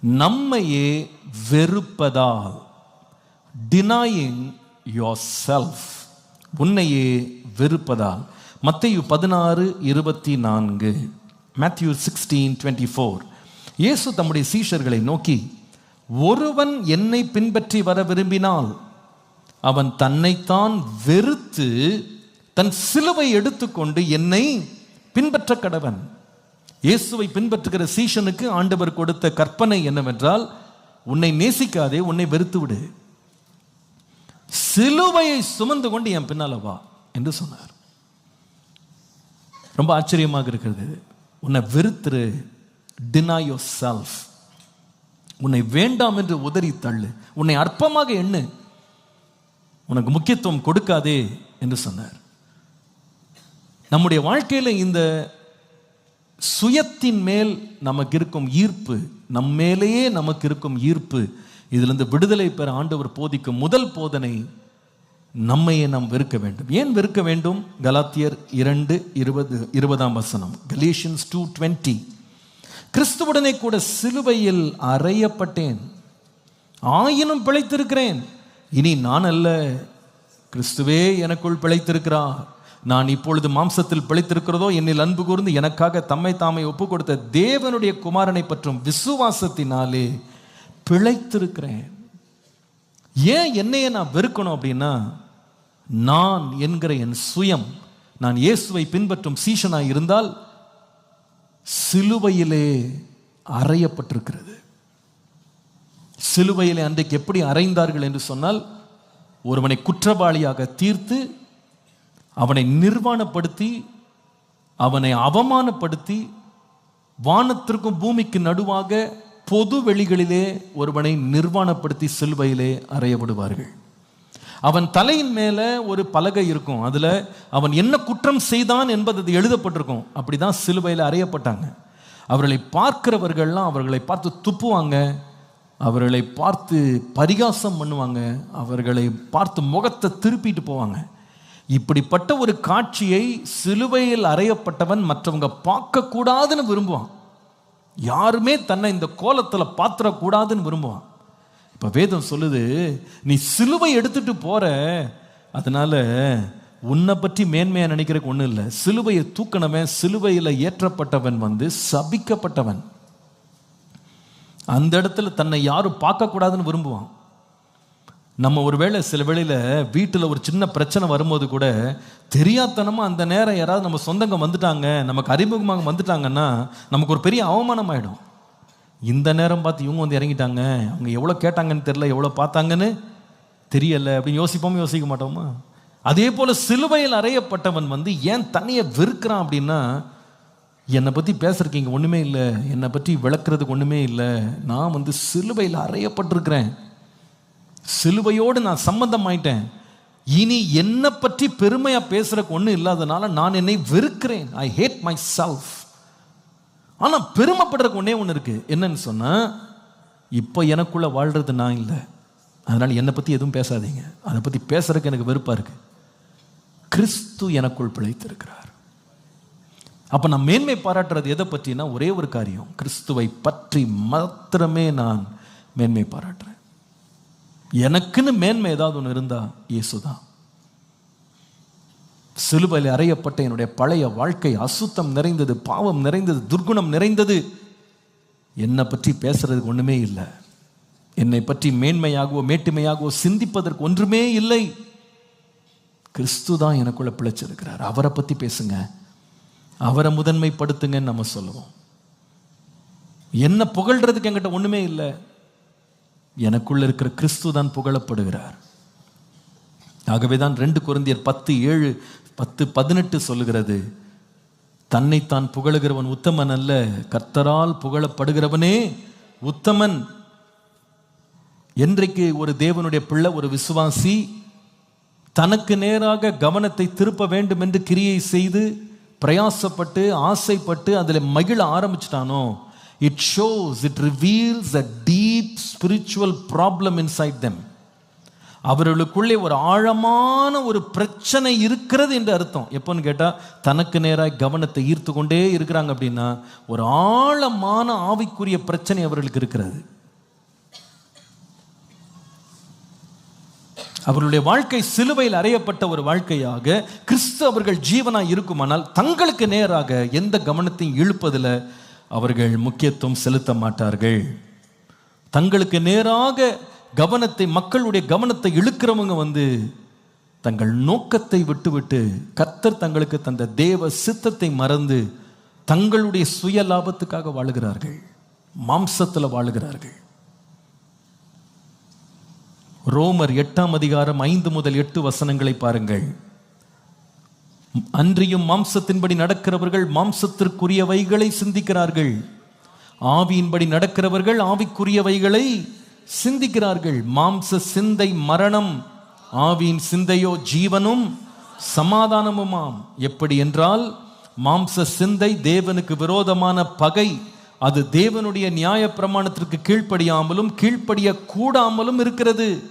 நம்மையே வெறுப்பதால் denying your self உன்னையே வெறுப்பதால். மத்தையு பதினாறு இருபத்தி நான்கு. மேத்யூ சிக்ஸ்டீன் டுவெண்ட்டி ஃபோர் இயேசு தம்முடைய சீஷர்களை நோக்கி ஒருவன் என்னை பின்பற்றி வர விரும்பினால் அவன் தன்னைத்தான் வெறுத்து தன் சிலுவை எடுத்துக்கொண்டு என்னை பின்பற்ற கடவன். இயேசுவை பின்பற்றுகிற சீஷனுக்கு ஆண்டவர் கொடுத்த கற்பனை என்னவென்றால் உன்னை நேசிக்காதே உன்னை வெறுத்து விடு சிலுவையை சுமந்து கொண்டு என் பின்னால வா என்று சொன்னார். ரொம்ப ஆச்சரியமாக இருக்கிறது. உன்னை வெறுத்துரு. டினா யோர் செல்ஃப் உன்னை வேண்டாம் என்று உதறி தள்ளு. உன்னை அற்பமாக எண்ணு. உனக்கு முக்கியத்துவம் கொடுக்காதே என்று சொன்னார். நம்முடைய வாழ்க்கையில இந்த சுயத்தின் மேல் நமக்கு இருக்கும் ஈர்ப்பு நம் மேலேயே நமக்கு இருக்கும் ஈர்ப்பு இதிலிருந்து விடுதலை பெற ஆண்டவர் போதிக்கும் முதல் போதனை நம்மையே நாம் வெறுக்க வேண்டும். ஏன் வெறுக்க வேண்டும்? கலாத்தியர் இரண்டு இருபது இருபதாம் வசனம் கலீஷியன்ஸ் டூ டுவெண்ட்டி கிறிஸ்துவுடனே கூட சிலுவையில் அறையப்பட்டேன். ஆயினும் பிழைத்திருக்கிறேன். இனி நான் அல்ல. கிறிஸ்துவே எனக்குள் பிழைத்திருக்கிறார். நான் இப்பொழுது மாம்சத்தில் பிழைத்திருக்கிறதோ என்னில் அன்பு கூர்ந்து எனக்காக தம்மை தாமை ஒப்பு கொடுத்த தேவனுடைய குமாரனை பற்றும் விசுவாசத்தினாலே பிழைத்திருக்கிறேன். ஏன் என்னையே நான் வெறுக்கணும் அப்படின்னா நான் என்கிற என் சுயம் நான் இயேசுவை பின்பற்றும் சீஷனாய் இருந்தால் சிலுவையிலே அறையப்பட்டிருக்கிறது. சிலுவையிலே அன்றைக்கு எப்படி அறைந்தார்கள் என்று சொன்னால் ஒருவனை குற்றவாளியாக தீர்த்து அவனை நிர்வாணப்படுத்தி அவனை அவமானப்படுத்தி வானத்திற்கும் பூமிக்கு நடுவாக பொது வெளிகளிலே ஒருவனை நிர்வாணப்படுத்தி சிலுவையிலே அறைய விடுவார்கள் அவன் தலையின் மேல ஒரு பலகை இருக்கும். அதுல அவன் என்ன குற்றம் செய்தான் என்பது அது எழுதப்பட்டிருக்கும். அப்படிதான் சிலுவையில் அறையப்பட்டாங்க. அவர்களை பார்க்கிறவர்கள்லாம் அவர்களை பார்த்து துப்புவாங்க. அவர்களை பார்த்து பரிகாசம் பண்ணுவாங்க. அவர்களை பார்த்து முகத்தை திருப்பிட்டு போவாங்க. இப்படிப்பட்ட ஒரு காட்சியை சிலுவையில் அறையப்பட்டவன் மற்றவங்க பார்க்கக்கூடாதுன்னு விரும்புவான். யாருமே தன்னை இந்த கோலத்தில் பாத்திரக்கூடாதுன்னு விரும்புவான். இப்போ வேதம் சொல்லுது நீ சிலுவை எடுத்துட்டு போற அதனால உன்னை பற்றி மேன்மையாக நினைக்கிறதுக்கு ஒன்றும் இல்லை. சிலுவையை தூக்கினவன் சிலுவையில் ஏற்றப்பட்டவன் வந்து சபிக்கப்பட்டவன். அந்த இடத்துல தன்னை யாரும் பார்க்கக்கூடாதுன்னு விரும்புவான். நம்ம ஒருவேளை சில வேளையில் வீட்டில் ஒரு சின்ன பிரச்சனை வரும்போது கூட தெரியாதனமாக அந்த நேரம் யாராவது நம்ம சொந்தங்க வந்துட்டாங்க நமக்கு அறிமுகமாக வந்துட்டாங்கன்னா நமக்கு ஒரு பெரிய அவமானம் ஆகிடும் இந்த நேரம் பார்த்து இவங்க வந்து இறங்கிட்டாங்க அவங்க எவ்வளோ கேட்டாங்கன்னு தெரில எவ்வளோ பார்த்தாங்கன்னு தெரியலை அப்படின்னு யோசிப்போமா யோசிக்க மாட்டோமா? அதே போல் சிலுவையில் அறையப்பட்டவன் வந்து ஏன் தன்னையை வெறுக்கிறான் அப்படின்னா என்னை பற்றி பேசுறதுக்கு இங்கே ஒன்றுமே இல்லை என்னை பற்றி விளக்குறதுக்கு ஒன்றுமே இல்லை நான் வந்து சிலுவையில் அறையப்பட்டிருக்கிறேன். சிலுவையோடு நான் சம்பந்தம் ஆயிட்டேன் இனி என்னை பற்றி பெருமையா பேசுறதுக்கு ஒன்றும் இல்லாதனால நான் என்னை வெறுக்கிறேன். ஐ ஹேட் மை செல்ஃப் ஆனா பெருமைப்படுறதுக்கு ஒன்றே ஒன்று இருக்கு. என்னன்னு சொன்னா இப்போ எனக்குள்ள வாழ்றது நான் இல்லை. அதனால் என்னை பற்றி எதுவும் பேசாதீங்க. அதை பற்றி பேசுறதுக்கு எனக்கு வெறுப்பாக இருக்கு. கிறிஸ்து எனக்குள் பிழைத்திருக்கிறார். அப்போ நான் மேன்மை பாராட்டுறது எதை பற்றினா ஒரே ஒரு காரியம். கிறிஸ்துவை பற்றி மாத்திரமே நான் மேன்மை பாராட்டுறேன். எனக்குன்னு மேன்மை ஏதாவது ஒன்று இருந்தா இயேசுதான். சிலுவையில் அறையப்பட்ட என்னுடைய பழைய வாழ்க்கை அசுத்தம் நிறைந்தது பாவம் நிறைந்தது துர்குணம் நிறைந்தது. என்னை பற்றி பேசுறதுக்கு ஒன்றுமே இல்லை. என்னை பற்றி மேன்மையாகவோ மேட்டுமையாகவோ சிந்திப்பதற்கு ஒன்றுமே இல்லை. கிறிஸ்து தான் எனக்குள்ள பிழைச்சிருக்கிறார். அவரை பற்றி பேசுங்க. அவரை முதன்மைப்படுத்துங்கன்னு நம்ம சொல்லுவோம். என்ன புகழ்றதுக்கு என்கிட்ட ஒன்றுமே இல்லை. எனக்குள்ள இருக்கிற கிறிஸ்து தான் புகழப்படுகிறார். ஆகவே தான் ரெண்டு குருந்தியர் பத்து ஏழு பத்து பதினெட்டு சொல்லுகிறது தன்னைத்தான் புகழுகிறவன் உத்தமன் அல்ல கர்த்தரால் புகழப்படுகிறவனே உத்தமன். என்றைக்கு ஒரு தேவனுடைய பிள்ளை ஒரு விசுவாசி தனக்கு நேராக கவனத்தை திருப்ப வேண்டும் என்று கிரியை செய்து பிரயாசப்பட்டு ஆசைப்பட்டு அதில் மகிழ ஆரம்பிச்சிட்டானோ it shows it reveals a deep spiritual problem inside them அவர்களுக்குள்ளே ஒரு ஆழமான ஒரு பிரச்சனை இருக்கிறது என்று அர்த்தம். எப்போன்னு கேட்டால் தனக்கு நேராக கவனத்தை ஈர்த்து கொண்டே இருக்கிறாங்க அப்படின்னா ஒரு ஆழமான ஆவிக்குரிய பிரச்சனை அவர்களுக்கு இருக்கிறது. அவர்களுடைய வாழ்க்கை சிலுவையில் அறையப்பட்ட ஒரு வாழ்க்கையாக கிறிஸ்து அவர்கள் ஜீவனாக இருக்குமானால் தங்களுக்கு நேராக எந்த கவனத்தையும் இழுப்பதில் அவர்கள் முக்கியத்துவம் செலுத்த மாட்டார்கள். தங்களுக்கு நேராக கவனத்தை மக்களுடைய கவனத்தை இழுக்கிறவங்க வந்து தங்கள் நோக்கத்தை விட்டுவிட்டு கத்தர் தங்களுக்கு தந்த தேவ சித்தத்தை மறந்து தங்களுடைய சுய லாபத்துக்காக வாழுகிறார்கள். மாம்சத்தில் வாழுகிறார்கள். ரோமர் எட்டாம் அதிகாரம் ஐந்து முதல் எட்டு வசனங்களை பாருங்கள். அன்றியும் மாம்சத்தின்படி நடக்கிறவர்கள் மாம்சத்திற்குரியவைகளை சிந்திக்கிறார்கள். ஆவியின்படி நடக்கிறவர்கள் ஆவிக்குரியவைகளை சிந்திக்கிறார்கள். மாம்ச சிந்தை மரணம் ஆவியின் சிந்தையோ ஜீவனும் சமாதானமுமாம். எப்படி என்றால் மாம்ச சிந்தை தேவனுக்கு விரோதமான பகை அது தேவனுடைய நியாய பிரமாணத்திற்கு கீழ்ப்படியாமலும் கீழ்ப்படிய கூடாமலும் இருக்கிறது.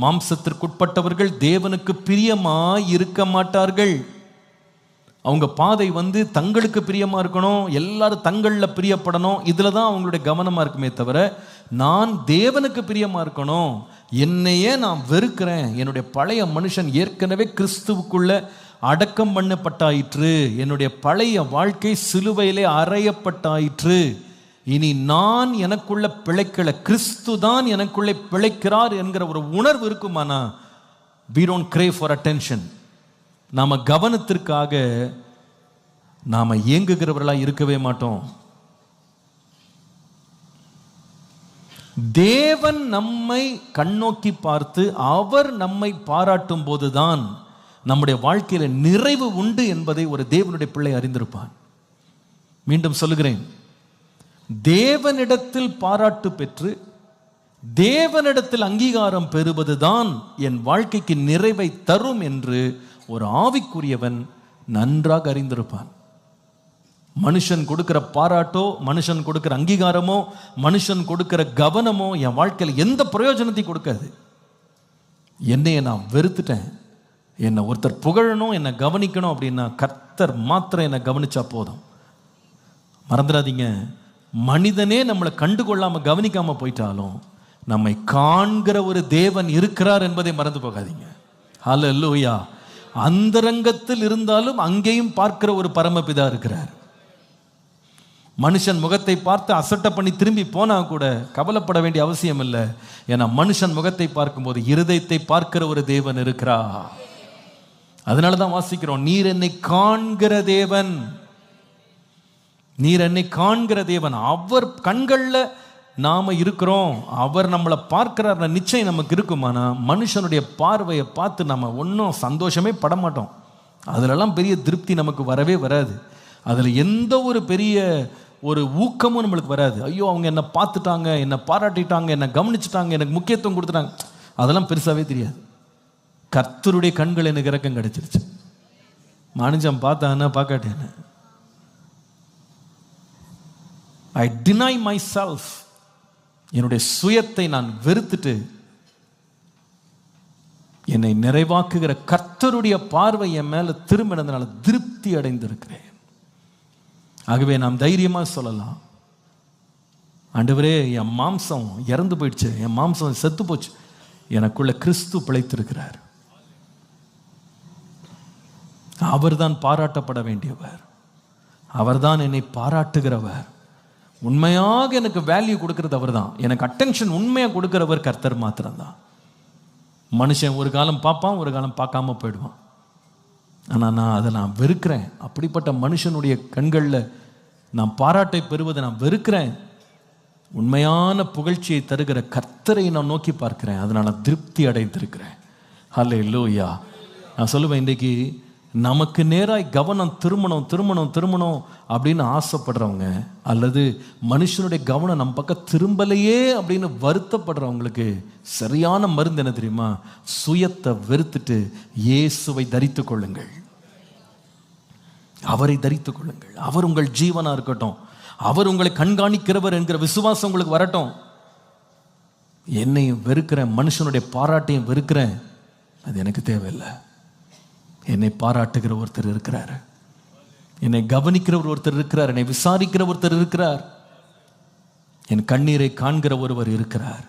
மாம்சத்திற்குட்பட்டவர்கள் தேவனுக்கு பிரியமாய் இருக்க மாட்டார்கள். அவங்க பாதை வந்து தங்களுக்கு பிரியமாக இருக்கணும் எல்லாரும் தங்களில் பிரியப்படணும் இதில் தான் அவங்களுடைய கவனமாக இருக்குமே தவிர நான் தேவனுக்கு பிரியமாக இருக்கணும் என்னையே நான் வெறுக்கிறேன் என்னுடைய பழைய மனுஷன் ஏற்கனவே கிறிஸ்துவுக்குள்ள அடக்கம் பண்ணப்பட்டாயிற்று என்னுடைய பழைய வாழ்க்கை சிலுவையிலே அறையப்பட்டாயிற்று. இனி நான் எனக்குள்ள பிழைக்கல கிறிஸ்து தான் எனக்குள்ளே பிழைக்கிறார் என்கிற ஒரு உணர்வு இருக்குமானா? We don't cry for attention நாம் கவனத்திற்காக நாம் இயங்குகிறவர்களாக இருக்கவே மாட்டோம். தேவன் நம்மை கண்ணோக்கி பார்த்து அவர் நம்மை பாராட்டும் போதுதான் நம்முடைய வாழ்க்கையில நிறைவு உண்டு என்பதை ஒரு தேவனுடைய பிள்ளை அறிந்திருப்பான். மீண்டும் சொல்லுகிறேன். தேவனிடத்தில் பாராட்டு பெற்று தேவனிடத்தில் அங்கீகாரம் பெறுவதுதான் என் வாழ்க்கைக்கு நிறைவை தரும் என்று ஒரு ஆவிக்குரியவன் நன்றாக அறிந்திருப்பான். மனுஷன் கொடுக்கிற பாராட்டோ மனுஷன் கொடுக்கிற அங்கீகாரமோ மனுஷன் கொடுக்கிற கவனமோ என் வாழ்க்கையில் எந்த பிரயோஜனத்தையும் கொடுக்காது. என்னையை நான் வெறுத்துட்டேன். என்னை ஒருத்தர் புகழணும் என்னை கவனிக்கணும் அப்படின்னா கர்த்தர் மாத்திரம் என்னை கவனிச்சா போதும். மறந்துடாதீங்க. மனிதனே நம்மளை கண்டுகொள்ளாமல் கவனிக்காமல் போயிட்டாலும் நம்மை காண்கிற ஒரு தேவன் இருக்கிறார் என்பதை மறந்து போகாதீங்க. ஹalleluya அந்தரங்கத்தில் இருந்தாலும் அங்கேயும் பார்க்கிற ஒரு பரமபிதா இருக்கிறார். மனுஷன் முகத்தை பார்த்து அசட்டை பண்ணி திரும்பி போனா கூட கவலைப்பட வேண்டிய அவசியம் இல்லை. ஏன்னா மனுஷன் முகத்தை பார்க்கும்போது இருதயத்தை பார்க்கிற ஒரு தேவன் இருக்கிறா அதனால தான் வாசிக்கிறோம் நீர் என்னை காண்கிற தேவன். நீர் என்னை காண்கிற தேவன். அவர் கண்களில் நாம் இருக்கிறோம். அவர் நம்மளை பார்க்கிறார் நிச்சயம் நமக்கு இருக்குமானா? மனுஷனுடைய பார்வையை பார்த்து நம்ம ஒன்றும் சந்தோஷமே பட மாட்டோம். அதுலலாம் பெரிய திருப்தி நமக்கு வரவே வராது. அதில் எந்த ஒரு பெரிய ஒரு ஊக்கமும் நம்மளுக்கு வராது. ஐயோ அவங்க என்னை பார்த்துட்டாங்க என்னை பாராட்டிட்டாங்க என்னை கவனிச்சுட்டாங்க எனக்கு முக்கியத்துவம் கொடுத்துட்டாங்க. அதெல்லாம் பெருசாகவே தெரியாது. கர்த்தருடைய கண்கள் எனக்கு இறக்கம் கிடைச்சிருச்சு. மனுஷன் பார்த்தானா பார்க்காட்டேன்னு ஐ டினை மை செல்ஃப் என்னுடைய சுயத்தை நான் வெறுத்துட்டு என்னை நிறைவாக்குகிற கர்த்தருடைய பார்வை என் மேல திரும்பினதுனால திருப்தி அடைந்திருக்கிறேன். ஆகவே நாம் தைரியமா சொல்லலாம். ஆண்டவரே என் மாம்சம் இறந்து போயிடுச்சு. என் மாம்சம் செத்து போச்சு. எனக்குள்ள கிறிஸ்து பிழைத்திருக்கிறார். அவர்தான் பாராட்டப்பட வேண்டியவர். அவர்தான் என்னை பாராட்டுகிறவர். உண்மையாக எனக்கு வேல்யூ கொடுக்கறது அவர்தான். எனக்கு அட்டென்ஷன் உண்மையாக கொடுக்குறவர் கர்த்தர் மாத்திரம்தான். மனுஷன் ஒரு காலம் பார்ப்பான் ஒரு காலம் பார்க்காம போயிடுவான். ஆனால் நான் அதை நான் வெறுக்கிறேன். அப்படிப்பட்ட மனுஷனுடைய கண்களில் நான் பாராட்டை பெறுவதை நான் வெறுக்கிறேன். உண்மையான புகழ்ச்சியை தருகிற கர்த்தரை நான் நோக்கி பார்க்கிறேன். அதனால் நான் திருப்தி அடைந்திருக்கிறேன். ஹல்லே லோயா நான் சொல்லுவேன் இன்றைக்கி நமக்கு நேராய் கவனம் திருமணம் திருமணம் திருமணம் அப்படின்னு ஆசைப்படுறவங்க அல்லது மனுஷனுடைய கவனம் நம்ம பக்கம் திரும்பலையே அப்படின்னு வருத்தப்படுறவங்களுக்கு சரியான மருந்து என்ன தெரியுமா? சுயத்தை வெறுத்துட்டு இயேசுவை தரித்து கொள்ளுங்கள். அவரை தரித்து கொள்ளுங்கள். அவர் உங்கள் ஜீவனாக இருக்கட்டும். அவர் உங்களை கண்காணிக்கிறவர் என்கிற விசுவாசம் உங்களுக்கு வரட்டும். என்னையும் வெறுக்கிறேன் மனுஷனுடைய பாராட்டையும் வெறுக்கிறேன். அது எனக்கு தேவையில்லை. என்னை பாராட்டுகிற ஒருத்தர் இருக்கிறார். என்னை கவனிக்கிறவர் ஒருத்தர் இருக்கிறார். என்னை விசாரிக்கிற ஒருத்தர் இருக்கிறார். என் கண்ணீரை காண்கிற ஒருவர் இருக்கிறார்.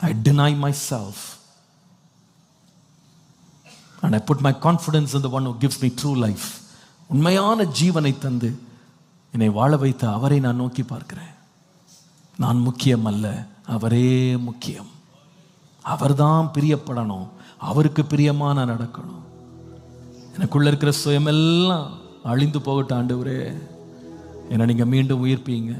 I deny myself and I put my confidence இந்த one who gives me true உண்மையான ஜீவனை தந்து என்னை வாழ வைத்த அவரை நான் நோக்கி பார்க்கிறேன். நான் முக்கியம் அல்ல அவரே முக்கியம். அவர்தான் பிரியப்படணும். அவருக்கு பிரியமா நான் நடக்கணும். எனக்குள்ள இருக்கிற சுயமெல்லாம் அழிந்து போகட்டும் ஆண்டவரே. என்னை நீங்கள் மீண்டும் உயிர்ப்பீங்க.